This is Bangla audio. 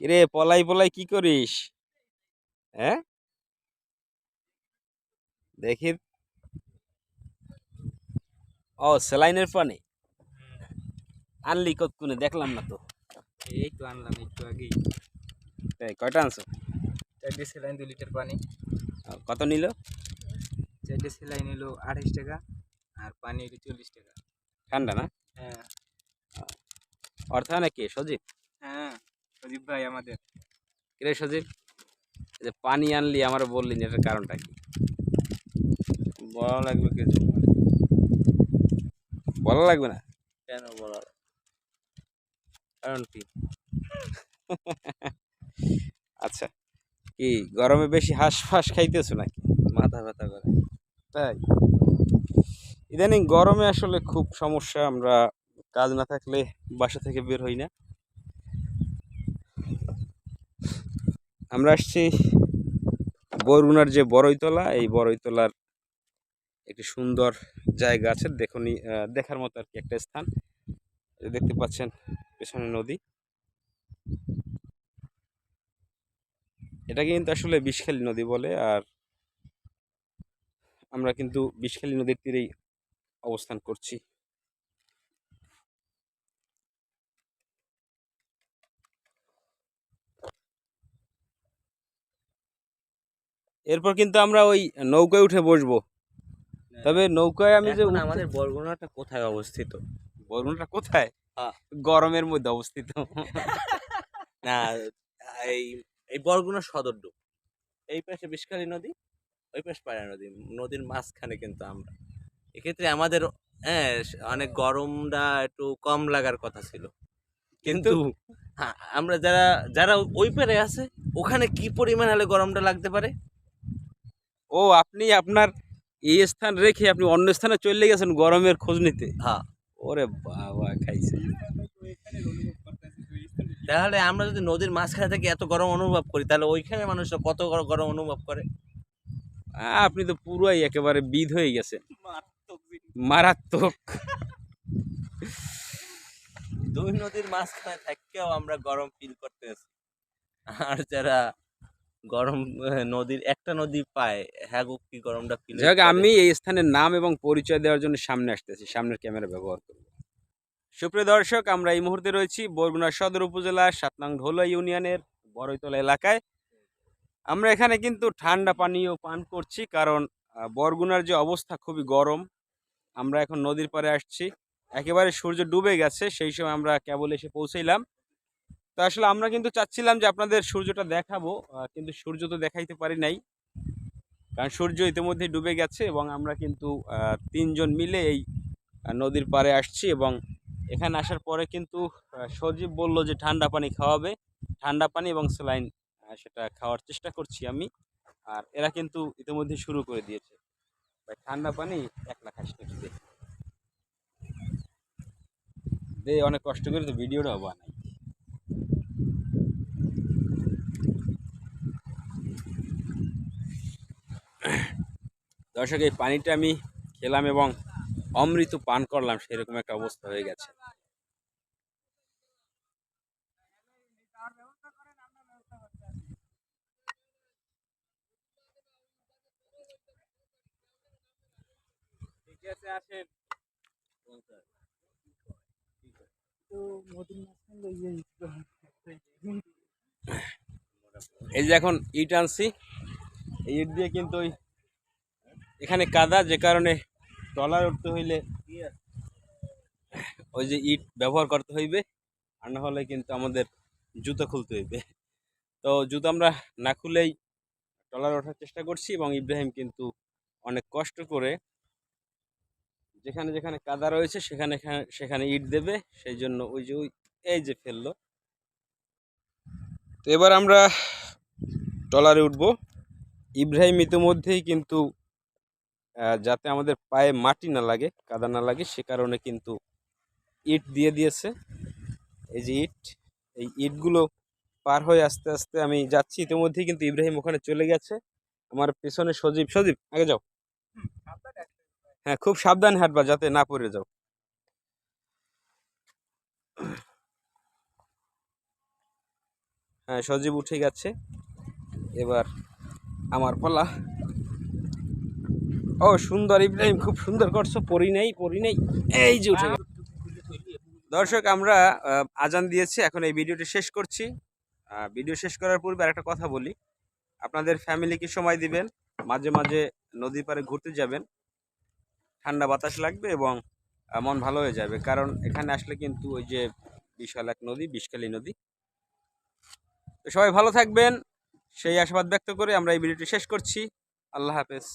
কিরে পলাই পলাই কি করিস? হ্যাঁ? দেখি। ও সেলাইনের পানি। আনলি কতক্ষণে? দেখলাম না তো। এই তো আনলাম একটু আগেই। তাই কয়টা আনছো? চারটে সেলাইন দু লিটার পানি। কত নিল? চারটে সেলাইন এলো আঠাইশ টাকা আর পানি এলো চল্লিশ টাকা। ঠান্ডা না? হ্যাঁ। অর্থায়নে কে? সজীব? সজীব ভাই আমাদের। কিরে সজীব এই যে পানি আনলি আমার বললি না এটার কারণটা কি? বলা লাগবে কিছু বলা লাগবে না? কেন বলা কারণ কি? আচ্ছা কি গরমে বেশি হাঁস ফাঁস খাইতেছো নাকি? মাথা ব্যথা করে। তাই? ইদানিং গরমে আসলে খুব সমস্যা আমরা কাজ না থাকলে বাসা থেকে বের হই না। আমরা আসছি বরগুনার যে বড়ইতলা, এই বড়ইতলার একটি সুন্দর জায়গা আছে। দেখুনি দেখার মতো আর কি একটা স্থান। দেখতে পাচ্ছেন, পেছনে নদী। এটা কিন্তু আসলে বিষখালী নদী বলে, আর আমরা কিন্তু বিষখালী নদীর তীরেই অবস্থান করছি। এরপর কিন্তু আমরা ওই নৌকায় উঠে বসবো। তবে নৌকায় আমি যে আমাদের বরগুনাটা কোথায় অবস্থিত? বরগুনাটা কোথায়? হ্যাঁ। গরমের মধ্যে অবস্থিত। না এই এই বরগুনা সদর ডুব। এই পাশে বিষখালী নদী ওই পাশে পায়রা নদী নদীর মাঝখানে কিন্তু আমরা। এক্ষেত্রে আমাদের হ্যাঁ অনেক গরমটা একটু কম লাগার কথা ছিল। কিন্তু হ্যাঁ, আমরা যারা যারা ওই পারে আছে ওখানে কি পরিমাণ হলে গরমটা লাগতে পারে? ও আপনি আপনার এই স্থান রেখে আপনি অন্য স্থানে চলে গেছেন গরমের খোঁজ নিতে? হ্যাঁ। ওরে বাবা খাইছে। তাহলে আমরা যদি নদীর মাঝখানে থেকে এত গরম অনুভব করি তাহলে ওইখানে মানুষরা কত গর- গরম অনুভব করে? আহ, আপনি তো পুরোই একেবারে বিধ হয়ে গেছেন। মারাত্মক দুই নদীর মাঝখানে থাকতেও আমরা গরম ফিল করতেছি। আর যারা গরম নদীর একটা নদী পায় হ্যাঁ গো কি গরমটা ফিল যাই আমি এই স্থানের নাম এবং পরিচয় দেওয়ার জন্য সামনে আসতেছি সামনের ক্যামেরা ব্যবহার করব। সুপ্রিয় দর্শক আমরা এই মুহূর্তে রয়েছি বরগুনা সদর উপজেলার সাত নং ঢোলা ইউনিয়নের বড়ইতলা এলাকায়। আমরা এখানে কিন্তু ঠান্ডা পানীয় পান করছি কারণ বরগুনার যে অবস্থা খুবই গরম। আমরা এখন নদীর পাড়ে আসছি। একেবারে সূর্য ডুবে গেছে সেই সময় আমরা কেবল এসে পৌঁছইলাম। তো আসলে আমরা কিন্তু চাচ্ছিলাম যে আপনাদের সূর্যটা দেখাবো কিন্তু সূর্য তো দেখাইতে পারি নাই। কারণ সূর্য ইতিমধ্যে ডুবে গেছে এবং আমরা কিন্তু তিনজন মিলে এই নদীর পাড়ে আসছি এবং এখানে আসার পরে কিন্তু সজীব বলল যে ঠান্ডা পানি খাওয়াবে। ঠান্ডা পানি এবং স্যালাইন সেটা খাওয়ার চেষ্টা করছি আমি। আর এরা কিন্তু ইতিমধ্যে শুরু করে দিয়েছে। ভাই, ঠান্ডা পানি এক লাখ আশি দে। দে, অনেক কষ্ট করে তো ভিডিওটা বানাই। দর্শক এই পানিটা আমি খেলাম এবং অমৃত পান করলাম সেরকম একটা অবস্থা হয়ে গেছে। এই যে এখন ইট আনছি ইট দিয়ে কিন্তু ওই এখানে কাদা, যে কারণে ট্রলার উঠতে হইলে ওই যে ইট ব্যবহার করতে হইবে, আর না হলে কিন্তু আমাদের জুতো খুলতে হইবে। তো জুতো আমরা না খুলেই ট্রলার ওঠার চেষ্টা করছি এবং ইব্রাহিম কিন্তু অনেক কষ্ট করে যেখানে যেখানে কাদা রয়েছে, সেখানে সেখানে ইট দেবে, সেই জন্য ওই যে ওই, এই যে ফেলল। তো এবার আমরা ট্রলারে উঠবো। ইব্রাহিম ইতিমধ্যেই কিন্তু যাতে আমাদের পায়ে মাটি না লাগে কাদা না লাগে সে কারণে কিন্তু ইট দিয়ে দিয়েছে। এই যে ইট এই ইটগুলো পার হয়ে আস্তে আস্তে আমি যাচ্ছি। ইতিমধ্যেই কিন্তু ইব্রাহিম ওখানে চলে গেছে। আমার পেছনে সজীব সজীব আগে যাও। হ্যাঁ খুব সাবধানে হাঁটবা যাতে না পড়ে যাও। হ্যাঁ সজীব উঠে গেছে। এবার আমার পালা। ও, সুন্দর, ইব্রাহিম, খুব সুন্দর করছ। পরি নেই পরি নেই। এই যে উঠে দর্শক, আমরা আজান দিয়েছি, এখন এই ভিডিওটি শেষ করছি। ভিডিও শেষ করার পূর্বে আরেকটা কথা বলি। আপনাদের ফ্যামিলিকে সময় দিবেন, মাঝে মাঝে নদীর পাড়ে ঘুরতে যাবেন। ঠান্ডা বাতাস লাগবে এবং মন ভালো হয়ে যাবে। কারণ এখানে আসলে কিন্তু ওই যে বিশাল এক নদী বিষকালী নদী। তো সবাই ভালো থাকবেন। সেই আশাবাদ ব্যক্ত করে আমরা এই ভিডিওটি শেষ করছি। আল্লাহ হাফেজ।